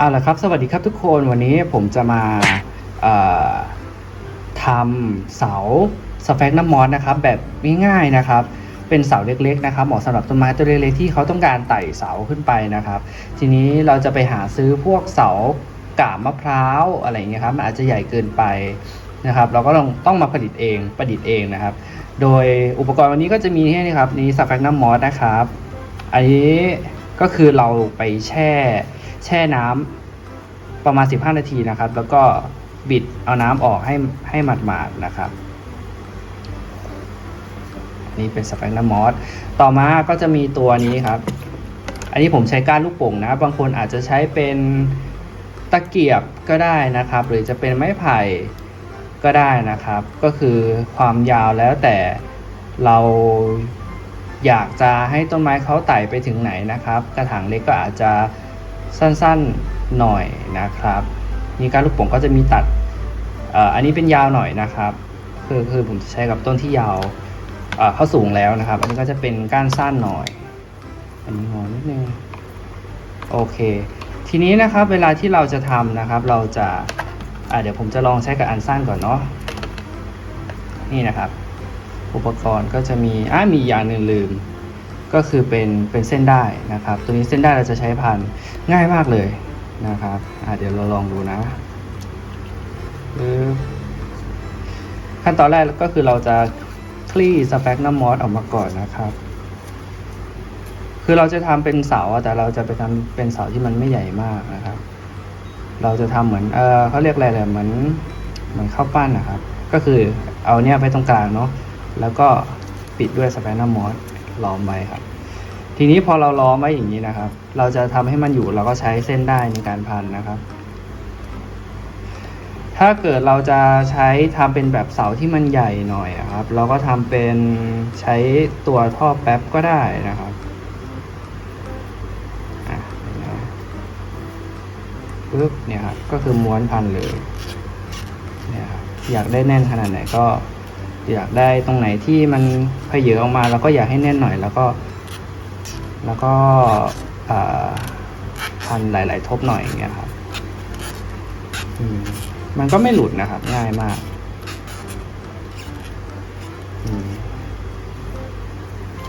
เอาละครับ สวัสดีครับทุกคนวันนี้ผมจะมาทำเสาสแฟกน้ำมอสนะครับ แบบง่ายๆนะครับ เป็นเสาเล็กๆนะครับเหมาะสำหรับต้นไม้ตัวเล็กๆที่เขาต้องการไต่เสาขึ้นไปนะครับ ทีนี้เราจะไปหาซื้อพวกเสากาบมะพร้าวอะไรอย่างเงี้ยครับมันอาจจะใหญ่เกินไปนะครับ เราก็ต้องต้องมาผลิตเองประดิษฐ์เองนะครับ โดยอุปกรณ์วันนี้ก็จะมีนี่นะครับนี่สแฟกน้ำมอสนะครับ อันนี้ก็คือเราไปแช่ แช่น้ำประมาณ 15 นาทีนะครับ แล้วก็บิดเอาน้ำออกให้ให้หมาดๆนะครับ นี่เป็นสแปน้ำมอสต่อมาก็จะมีตัวนี้ครับ อันนี้ผมใช้ก้านลูกโป่งนะ บางคนอาจจะใช้เป็นตะเกียบก็ได้นะครับ หรือจะเป็นไม้ไผ่ก็ได้นะครับ ก็คือความยาวแล้วแต่เราอยากจะให้ต้นไม้เขาไต่ไปถึงไหนนะครับ กระถางเล็กก็อาจจะ สั้นๆหน่อยนะครับนี่การลูกโป่งก็จะมีตัดอันนี้เป็นยาวหน่อยนะครับ คือคือผมจะใช้กับต้นที่ยาวเข้าสูงแล้วนะครับ อันนี้ก็จะเป็นก้านสั้นหน่อย อันนี้งอนิดนึงโอเค ทีนี้นะครับเวลาที่เราจะทำนะครับ เราจะอ่าเดี๋ยวผมจะลองใช้กับอันสั้นก่อนเนาะนี่นะครับ อุปกรณ์ก็จะมีอ่ามีอย่างหนึ่งลืม ก็คือเป็นเป็นเส้นได้นะครับ ตัวนี้เส้นได้เราจะใช้พันง่ายมากเลยนะครับเดี๋ยวเราลองดูนะขั้นตอนแรกก็คือเราจะคลี่สแปกน้ำมอสออกมาก่อนนะครับ คือเราจะทำเป็นเสาแต่เราจะไปทำเป็นเสาที่มันไม่ใหญ่มากนะครับ เราจะทำเหมือนเออเขาเรียกอะไรเลยเหมือนเหมือนข้าวปั้นนะครับ ก็คือเอาเนี้ยไปตรงกลางเนาะแล้วก็ปิดด้วยสแปกน้ำมอส ล้อมไว้ครับ ทีนี้พอเราล้อมไว้อย่างนี้นะครับ เราจะทำให้มันอยู่เราก็ใช้เส้นได้ในการพันนะครับ ถ้าเกิดเราจะใช้ทำเป็นแบบเสาที่มันใหญ่หน่อยครับ เราก็ทำเป็นใช้ตัวท่อแป๊บก็ได้นะครับปึ๊บเนี่ยครับก็คือม้วนพันเลยเนี่ยครับอยากได้แน่นขนาดไหนก็ อยากได้ตรงไหนที่มันเพเยอออกมาเราก็อยากให้แน่นหน่อย แล้วก็ แล้วก็พันหลาย ๆ ทบหน่อยอย่างเงี้ยครับมมันก็ไม่หลุดนะครับ ง่ายมาก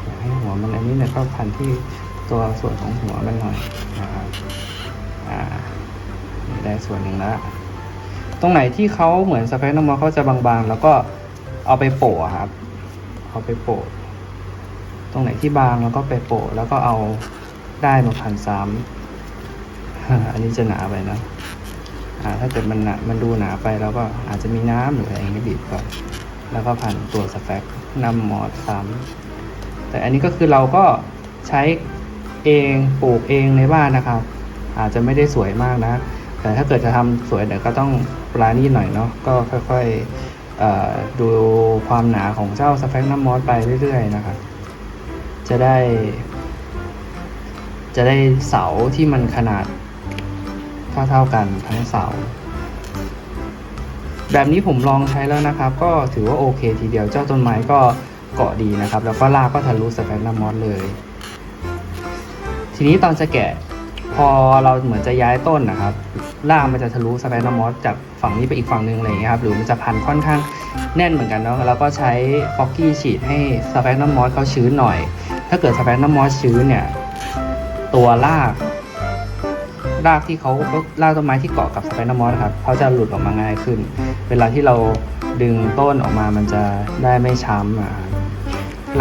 อยากให้หัวมันอันนี้เนี่ยก็พันที่ตัวส่วนของหัวมันหน่อยนะครับอ่าได้ส่วนหนึ่งแล้วตรงไหนที่เขาเหมือนสเปซนอมอเขาจะบางๆ แล้วก็ เอาไปโปะครับ เอาไปโปะตรงไหนที่บางแล้วก็ไปโปะแล้วก็เอาได้มาพันซ้ำอันนี้จะหนาไปนะอ่าถ้าเกิดมันหนามันดูหนาไปแล้วก็อาจจะมีน้ำหรืออะไรอย่างเงี้ยบีบก่อนแล้วก็พันตัวสแฟกนำหมอสซ้ำแต่อันนี้ก็คือเราก็ใช้เองปลูกเองในบ้านนะครับ อาจจะไม่ได้สวยมากนะ แต่ถ้าเกิดจะทำสวยเดี๋ยวก็ต้องปราณีหน่อยเนาะก็ค่อยๆ ดูความหนาของเจ้าสแฟกน้ำมอสไปเรื่อยๆนะครับ จะได้ จะได้เสาที่มันขนาดเท่าๆกันทั้งเสา แบบนี้ผมลองใช้แล้วนะครับ ก็ถือว่าโอเคทีเดียวเจ้าต้นไม้ก็เกาะดีนะครับ แล้วก็รากก็ทะลุสแปนนามอสเลย ทีนี้ตอนจะแกะ พอเราเหมือนจะย้ายต้นนะครับรากมันจะทะลุสแปนมอสจากฝั่งนี้ไปอีกฝั่งหนึ่งอะไรอย่างเงี้ยครับหรือมันจะพันค่อนข้างแน่นเหมือนกันเนาะแล้วก็ใช้ฟอกกี้ฉีดให้สแปนมอสเขาชื้นหน่อย ถ้าเกิดสแปนมอสชื้นเนี่ยตัวรากรากที่เขารากต้นไม้ที่เกาะกับสไปนมอสครับเขาจะหลุดออกมาง่ายขึ้น เวลาที่เราดึงต้นออกมามันจะได้ไม่ช้ำอะ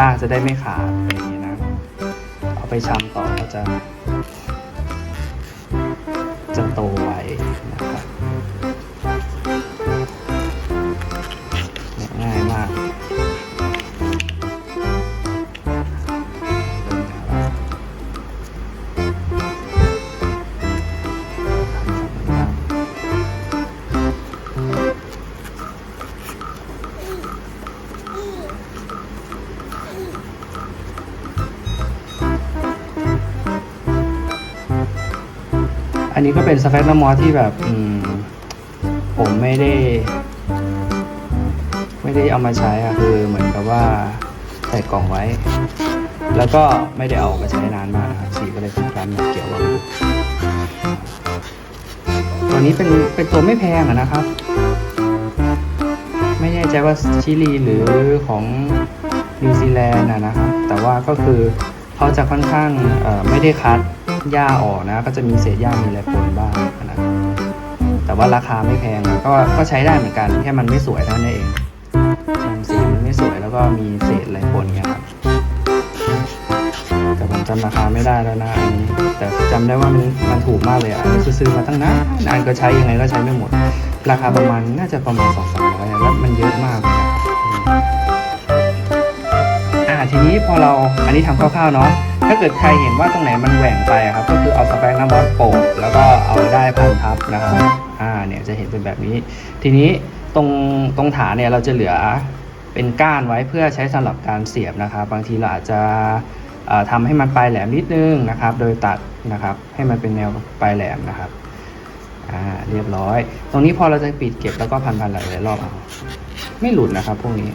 รากจะได้ไม่ขาดอะไรอย่างนี้นะ เอาไปช้ำต่อก็จะ อันนี้ก็เป็นสเปซน้ำมอสที่แบบอืมผมไม่ได้ ไม่ได้เอามาใช้อะคือเหมือนกับว่าใส่กล่องไว้ แล้วก็ไม่ได้เอามาใช้นานมากสีก็เลยคล้ำๆเกี่ยวว่าตัวนี้เป็นเป็นตัวไม่แพงอะนะครับ ไม่แน่ใจว่าชิลีหรือของนิวซีแลนด์นะครับแต่ว่าก็คือเขาจะค่อนข้างไม่ได้คัด หญ้าออกนะ ก็จะมีเศษหญ้ามีอะไรปนบ้างนะครับแต่ว่าราคาไม่แพงนะก็ก็ใช้ได้เหมือนกันแค่มันไม่สวยเท่านั้นเองอืมสีมันไม่สวยแล้วก็มีเศษอะไรปนเงี้ยครับแต่ผมจำราคาไม่ได้แล้วนะอันนี้ แต่จำได้ว่ามันมันถูกมากเลยอะอันนี้ซื้อมาตั้งนานนานก็ใช้ยังไงก็ใช้ไม่หมด ราคาประมาณน่าจะประมาณสองสามร้อยแล้วมันเยอะมากเลยนะ ทีนี้พอเราอันนี้ทำคร่าวๆเนาะถ้าเกิดใครเห็นว่าตรงไหนมันแหว่งไปครับก็คือเอาสแปรน้ำร้อนโปะแล้วก็เอาได้พันทับนะครับอ่าเนี่ยจะเห็นเป็นแบบนี้ ทีนี้ตรงตรงฐานเนี่ยเราจะเหลือเป็นก้านไว้เพื่อใช้สำหรับการเสียบนะครับ บางทีเราอาจจะเอ่อทำให้มันปลายแหลมนิดนึงนะครับ โดยตัดนะครับให้มันเป็นแนวปลายแหลมนะครับอ่าเรียบร้อย ตรงนี้พอเราจะปิดเก็บแล้วก็พันพันๆหลายๆรอบเอาไม่หลุดนะครับพวกนี้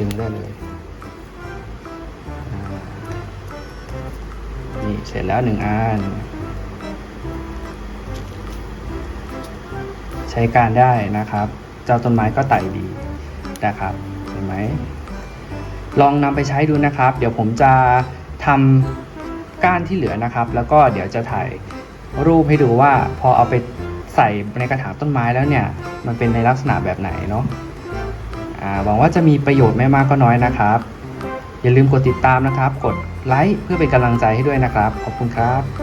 ดึงได้เลยนี่เสร็จแล้วหนึ่งอันใช้การได้นะครับ เจ้าต้นไม้ก็ไต่ดีนะครับเห็นไหมลองนำไปใช้ดูนะครับ เดี๋ยวผมจะทำก้านที่เหลือนะครับ แล้วก็เดี๋ยวจะถ่ายรูปให้ดูว่าพอเอาไปใส่ในกระถางต้นไม้แล้วเนี่ย มันเป็นในลักษณะแบบไหนเนาะ หวังว่าจะมีประโยชน์ไม่มากก็น้อยนะครับ อย่าลืมกดติดตามนะครับ กดไลค์เพื่อเป็นกำลังใจให้ด้วยนะครับ ขอบคุณครับ